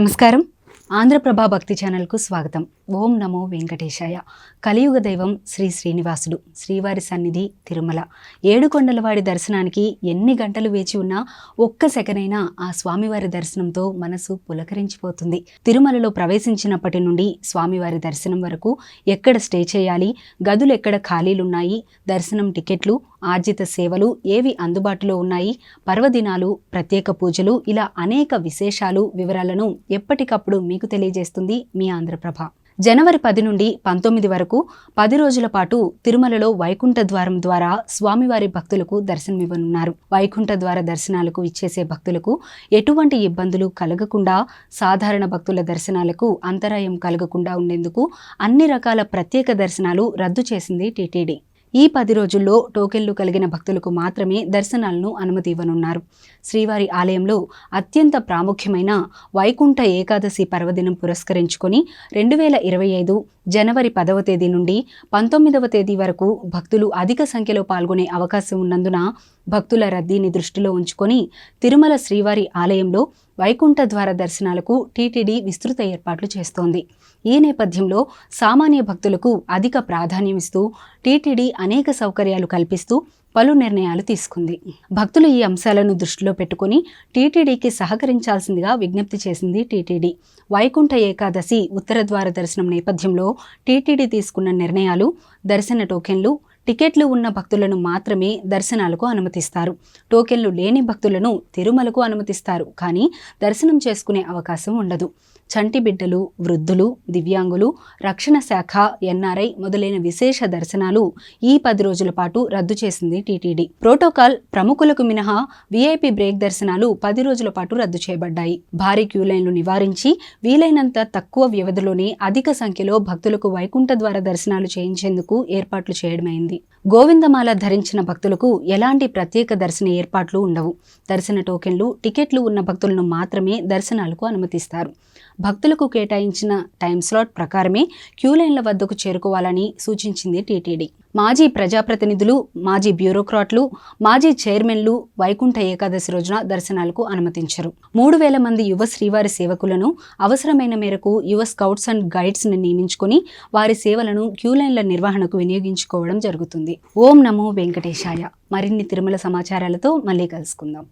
నమస్కారం. ఆంధ్రప్రభ భక్తి ఛానల్కు స్వాగతం. ఓం నమో వెంకటేశాయ. కలియుగ దైవం శ్రీ శ్రీనివాసుడు శ్రీవారి సన్నిధి తిరుమల. ఏడుకొండలవాడి దర్శనానికి ఎన్ని గంటలు వేచి ఉన్నా ఒక్క సెకనైనా ఆ స్వామివారి దర్శనంతో మనసు పులకరించిపోతుంది. తిరుమలలో ప్రవేశించినప్పటి నుండి స్వామివారి దర్శనం వరకు ఎక్కడ స్టే చేయాలి గదులు ఎక్కడ ఖాళీలున్నాయి దర్శనం టికెట్లు ఆర్జిత సేవలు ఏవి అందుబాటులో ఉన్నాయి? పర్వదినాలు ప్రత్యేక పూజలు ఇలా అనేక విశేషాలు వివరాలను ఎప్పటికప్పుడు మీకు తెలియజేస్తుంది మీ ఆంధ్రప్రభ. జనవరి పది నుండి పంతొమ్మిది వరకు పది రోజుల పాటు తిరుమలలో వైకుంఠ ద్వారం ద్వారా స్వామివారి భక్తులకు దర్శనమివ్వనున్నారు. వైకుంఠ ద్వార దర్శనాలకు ఇచ్చేసే భక్తులకు ఎటువంటి ఇబ్బందులు కలగకుండా సాధారణ భక్తుల దర్శనాలకు అంతరాయం కలగకుండా ఉండేందుకు అన్ని రకాల ప్రత్యేక దర్శనాలు రద్దు చేసింది టీటీడీ. ఈ పది రోజుల్లో టోకెన్లు కలిగిన భక్తులకు మాత్రమే దర్శనాలను అనుమతి ఇవ్వనున్నారు శ్రీవారి ఆలయంలో అత్యంత ప్రాముఖ్యమైన వైకుంఠ ఏకాదశి పర్వదినం పురస్కరించుకొని రెండు వేల ఇరవై ఐదు జనవరి పదవ తేదీ నుండి పంతొమ్మిదవ తేదీ వరకు భక్తులు అధిక సంఖ్యలో పాల్గొనే అవకాశం ఉన్నందున భక్తుల రద్దీని దృష్టిలో ఉంచుకొని తిరుమల శ్రీవారి ఆలయంలో వైకుంఠ ద్వార దర్శనాలకు టీటీడీ విస్తృత ఏర్పాట్లు చేస్తోంది. ఈ నేపథ్యంలో సామాన్య భక్తులకు అధిక ప్రాధాన్యం ఇస్తూ టీటీడీ అనేక సౌకర్యాలు కల్పిస్తూ పలు నిర్ణయాలు తీసుకుంది. భక్తులు ఈ అంశాలను దృష్టిలో పెట్టుకుని టీటీడీకి సహకరించాల్సిందిగా విజ్ఞప్తి చేసింది టీటీడీ. వైకుంఠ ఏకాదశి ఉత్తర ద్వార దర్శనం నేపథ్యంలో టీటీడీ తీసుకున్న నిర్ణయాలు దర్శన టోకెన్లు టికెట్లు ఉన్న భక్తులను మాత్రమే దర్శనాలకు అనుమతిస్తారు. టోకెన్లు లేని భక్తులను తిరుమలకు అనుమతిస్తారు. కానీ దర్శనం చేసుకునే అవకాశం ఉండదు. చంటి బిడ్డలు వృద్ధులు దివ్యాంగులు రక్షణ శాఖ ఎన్ఆర్ఐ మొదలైన విశేష దర్శనాలు ఈ పది రోజుల పాటు రద్దు చేసింది టీటీడీ ప్రోటోకాల్ ప్రముఖులకు మినహా వీఐపీ బ్రేక్ దర్శనాలు పది రోజుల పాటు రద్దు చేయబడ్డాయి. భారీ క్యూ లైన్లు నివారించి వీలైనంత తక్కువ వ్యవధిలోనే అధిక సంఖ్యలో భక్తులకు వైకుంఠ ద్వార దర్శనాలు చేయించేందుకు ఏర్పాట్లు చేయడమైంది. గోవిందమాల ధరించిన భక్తులకు ఎలాంటి ప్రత్యేక దర్శన ఏర్పాట్లు ఉండవు. దర్శన టోకెన్లు టికెట్లు ఉన్న భక్తులను మాత్రమే దర్శనాలకు అనుమతిస్తారు. భక్తులకు కేటాయించిన టైం స్లాట్ ప్రకారమే క్యూ లైన్ల వద్దకు చేరుకోవాలని సూచించింది టీటీడీ. మాజీ ప్రజాప్రతినిధులు మాజీ బ్యూరోక్రాట్లు మాజీ చైర్మన్లు వైకుంఠ ఏకాదశి రోజున దర్శనాలకు అనుమతించరు. మూడు వేల మంది యువ శ్రీవారి సేవకులను అవసరమైన మేరకు యువ స్కౌట్స్ అండ్ గైడ్స్ని నియమించుకొని వారి సేవలను క్యూ లైన్ల నిర్వహణకు వినియోగించుకోవడం జరుగుతుంది. ఓం నమో వెంకటేశాయ. మరిన్ని తిరుమల సమాచారాలతో మళ్ళీ కలుసుకుందాం.